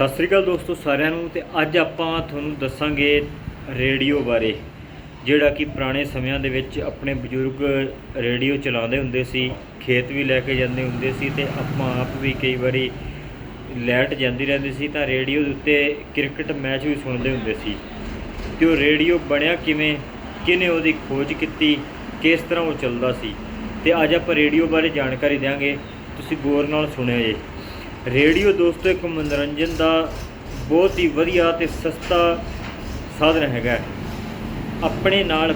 ਸਤਿ ਸ੍ਰੀ ਅਕਾਲ ਦੋਸਤੋ ਸਾਰਿਆਂ ਨੂੰ ਤੇ ਅੱਜ ਆਪਾਂ ਤੁਹਾਨੂੰ ਦੱਸਾਂਗੇ ਰੇਡੀਓ ਬਾਰੇ, ਜਿਹੜਾ ਕਿ ਪੁਰਾਣੇ ਸਮਿਆਂ ਦੇ ਵਿੱਚ ਆਪਣੇ ਬਜ਼ੁਰਗ ਰੇਡੀਓ ਚਲਾਉਂਦੇ ਹੁੰਦੇ ਸੀ, ਖੇਤ ਵੀ ਲੈ ਕੇ ਜਾਂਦੇ ਹੁੰਦੇ ਸੀ ਤੇ ਆਪਾਂ ਆਪ ਵੀ ਕਈ ਵਾਰੀ ਲੈਟ ਜਾਂਦੀ ਰਹਿੰਦੀ ਸੀ ਤਾਂ ਰੇਡੀਓ ਦੇ ਉੱਤੇ ਕ੍ਰਿਕਟ ਮੈਚ ਵੀ ਸੁਣਦੇ ਹੁੰਦੇ ਸੀ। ਤੇ ਉਹ ਰੇਡੀਓ ਬਣਿਆ ਕਿਵੇਂ, ਕਿਹਨੇ ਉਹਦੀ ਖੋਜ ਕੀਤੀ, ਕਿਸ ਤਰ੍ਹਾਂ ਉਹ ਚੱਲਦਾ ਸੀ, ਤੇ ਅੱਜ ਆਪਾਂ ਰੇਡੀਓ ਬਾਰੇ ਜਾਣਕਾਰੀ ਦਿਆਂਗੇ, ਤੁਸੀਂ ਗੌਰ ਨਾਲ ਸੁਣਿਓ ਜੀ। ਰੇਡੀਓ ਦੋਸਤੋ, ਇੱਕ ਮਨੋਰੰਜਨ ਦਾ ਬਹੁਤ ਹੀ ਵਧੀਆ ਤੇ ਸਸਤਾ ਸਾਧਨ ਹੈਗਾ। ਆਪਣੇ ਨਾਲ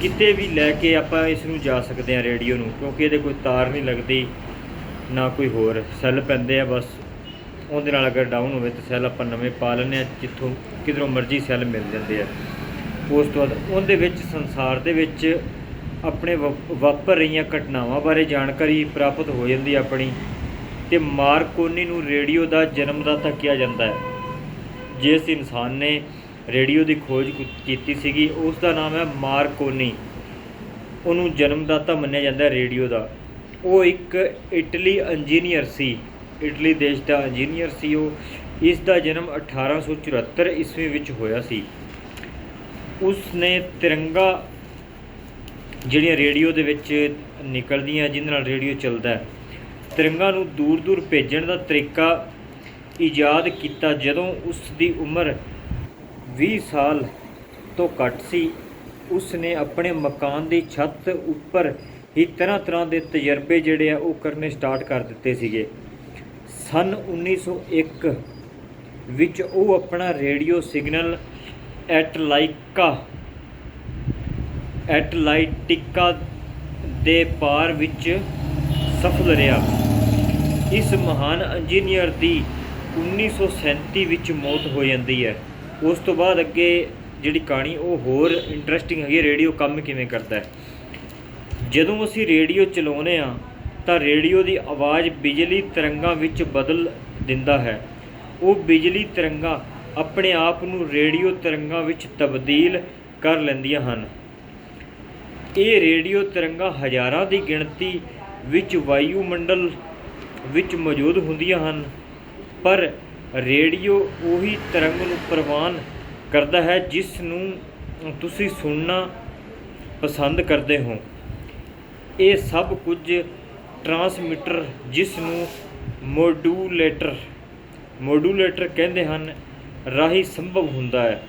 ਕਿਤੇ ਵੀ ਲੈ ਕੇ ਆਪਾਂ ਇਸ ਨੂੰ ਜਾ ਸਕਦੇ ਹਾਂ ਰੇਡੀਓ ਨੂੰ, ਕਿਉਂਕਿ ਇਹਦੇ ਕੋਈ ਤਾਰ ਨਹੀਂ ਲੱਗਦੀ, ਨਾ ਕੋਈ ਹੋਰ ਸੈੱਲ ਪੈਂਦੇ ਆ, ਬਸ ਉਹਦੇ ਨਾਲ ਅਗਰ ਡਾਊਨ ਹੋਵੇ ਤਾਂ ਸੈੱਲ ਆਪਾਂ ਨਵੇਂ ਪਾ ਲੈਂਦੇ ਆ ਜਿੱਥੋਂ ਕਿਧਰੋਂ ਮਰਜ਼ੀ ਸੈੱਲ ਮਿਲ ਜਾਂਦੇ ਆ। ਉਸ ਤੋਂ ਬਾਅਦ ਉਹਦੇ ਵਿੱਚ, ਸੰਸਾਰ ਦੇ ਵਿੱਚ ਆਪਣੇ ਵਾ- ਵਾਪਰ ਰਹੀਆਂ ਘਟਨਾਵਾਂ ਬਾਰੇ ਜਾਣਕਾਰੀ ਪ੍ਰਾਪਤ ਹੋ ਜਾਂਦੀ ਆਪਣੀ। ਤੇ ਮਾਰਕੋਨੀ ਨੂੰ ਰੇਡੀਓ ਦਾ ਜਨਮਦਾਤਾ ਕਿਹਾ ਜਾਂਦਾ ਹੈ। ਜਿਸ ਇਨਸਾਨ ਨੇ ਰੇਡੀਓ ਦੀ ਖੋਜ ਕੀ- ਕੀਤੀ ਸੀਗੀ, ਉਸ ਦਾ ਨਾਮ ਹੈ ਮਾਰਕੋਨੀ। ਉਹਨੂੰ ਜਨਮਦਾਤਾ ਮੰਨਿਆ ਜਾਂਦਾ ਹੈ ਰੇਡੀਓ ਦਾ। ਉਹ ਇੱਕ ਇਟਲੀ ਇੰਜੀਨੀਅਰ ਸੀ। ਇਟਲੀ ਦੇਸ਼ ਦਾ ਇੰਜੀਨੀਅਰ ਸੀ ਉਹ। ਇਸ ਦਾ ਜਨਮ 1874 ਈਸਵੀ ਵਿੱਚ ਹੋਇਆ ਸੀ। ਉਸ ਨੇ ਤਿਰੰਗਾ ਜਿਹੜੀਆਂ ਰੇਡੀਓ ਦੇ ਵਿੱਚ ਨਿਕਲਦੀਆਂ, ਜਿਹਦੇ ਨਾਲ ਰੇਡੀਓ ਚੱਲਦਾ ਹੈ। ਤਿਰੰਗਾ ਨੂੰ ਦੂਰ ਦੂਰ ਭੇਜਣ ਦਾ ਤਰੀਕਾ ਇਜਾਦ ਕੀਤਾ ਜਦੋਂ ਉਸ ਦੀ ਉਮਰ 20 ਸਾਲ ਤੋਂ ਘੱਟ ਸੀ। ਉਸ ਨੇ ਆਪਣੇ ਮਕਾਨ ਦੀ ਛੱਤ ਉੱਪਰ ਹੀ ਤਰ੍ਹਾਂ ਤਰ੍ਹਾਂ ਦੇ ਤਜਰਬੇ ਜਿਹੜੇ ਆ ਉਹ ਕਰਨੇ ਸਟਾਰਟ ਕਰ ਦਿੱਤੇ ਸੀਗੇ। ਸਨ 1901 ਵਿੱਚ ਉਹ ਆਪਣਾ ਰੇਡੀਓ ਸਿਗਨਲ ਐਟਲਾਈਕਾ ਐਟਲਾਂਟਿਕਾ ਦੇ ਪਾਰ ਵਿੱਚ ਸਫਲ ਰਿਹਾ। ਇਸ ਮਹਾਨ ਇੰਜੀਨੀਅਰ ਦੀ 1937 ਵਿੱਚ ਮੌਤ ਹੋ ਜਾਂਦੀ ਹੈ। ਉਸ ਤੋਂ ਬਾਅਦ ਅੱਗੇ ਜਿਹੜੀ ਕਹਾਣੀ ਉਹ ਹੋਰ ਇੰਟਰਸਟਿੰਗ ਹੈਗੀ ਹੈ, ਰੇਡੀਓ ਕੰਮ ਕਿਵੇਂ ਕਰਦਾ ਹੈ? ਜਦੋਂ ਅਸੀਂ ਰੇਡੀਓ ਚਲਾਉਂਦੇ ਆ ਤਾਂ ਰੇਡੀਓ ਦੀ ਆਵਾਜ਼ ਬਿਜਲੀ ਤਰੰਗਾਂ ਵਿੱਚ ਬਦਲ ਦਿੰਦਾ ਹੈ। ਉਹ ਬਿਜਲੀ ਤਰੰਗਾਂ ਆਪਣੇ ਆਪ ਨੂੰ ਰੇਡੀਓ ਤਰੰਗਾਂ ਵਿੱਚ ਤਬਦੀਲ ਕਰ ਲੈਂਦੀਆਂ ਹਨ। ਇਹ ਰੇਡੀਓ ਤਰੰਗਾਂ ਹਜ਼ਾਰਾਂ ਦੀ ਗਿਣਤੀ ਵਿੱਚ ਵਾਯੂਮੰਡਲ ਵਿੱਚ ਮੌਜੂਦ ਹੁੰਦੀਆਂ ਹਨ, ਪਰ ਰੇਡੀਓ ਉਹੀ ਤਰੰਗ ਨੂੰ ਪ੍ਰਵਾਨ ਕਰਦਾ ਹੈ ਜਿਸ ਨੂੰ ਤੁਸੀਂ ਸੁਣਨਾ ਪਸੰਦ ਕਰਦੇ ਹੋ। ਇਹ ਸਭ ਕੁਝ ਟਰਾਂਸਮਿਟਰ ਜਿਸ ਨੂੰ ਮੋਡੂਲੇਟਰ ਮੋਡੂਲੇਟਰ ਕਹਿੰਦੇ ਹਨ, ਰਾਹੀਂ ਸੰਭਵ ਹੁੰਦਾ ਹੈ।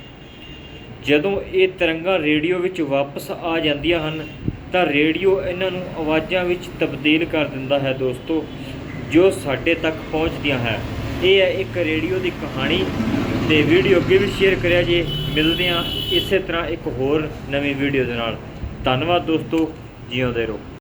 ਜਦੋਂ ਇਹ ਤਰੰਗਾਂ ਰੇਡੀਓ ਵਿੱਚ ਵਾਪਸ ਆ ਜਾਂਦੀਆਂ ਹਨ, ਤਾਂ ਰੇਡੀਓ ਇਹਨਾਂ ਨੂੰ ਆਵਾਜ਼ਾਂ ਵਿੱਚ ਤਬਦੀਲ ਕਰ ਦਿੰਦਾ ਹੈ ਦੋਸਤੋ। ਜੋ ਸਾਡੇ ਤੱਕ ਪਹੁੰਚਦੀਆਂ ਹੈ। ਇਹ ਹੈ ਇੱਕ ਰੇਡੀਓ ਦੀ ਕਹਾਣੀ ਤੇ ਵੀਡੀਓ ਅੱਗੇ ਵੀ ਸ਼ੇਅਰ ਕਰਿਆ ਜੇ। ਮਿਲਦੇ ਹਾਂ ਇਸੇ ਤਰ੍ਹਾਂ ਇੱਕ ਹੋਰ ਨਵੀਂ ਵੀਡੀਓ ਦੇ ਨਾਲ। ਧੰਨਵਾਦ ਦੋਸਤੋ, ਜਿਉਂਦੇ ਰਹੋ।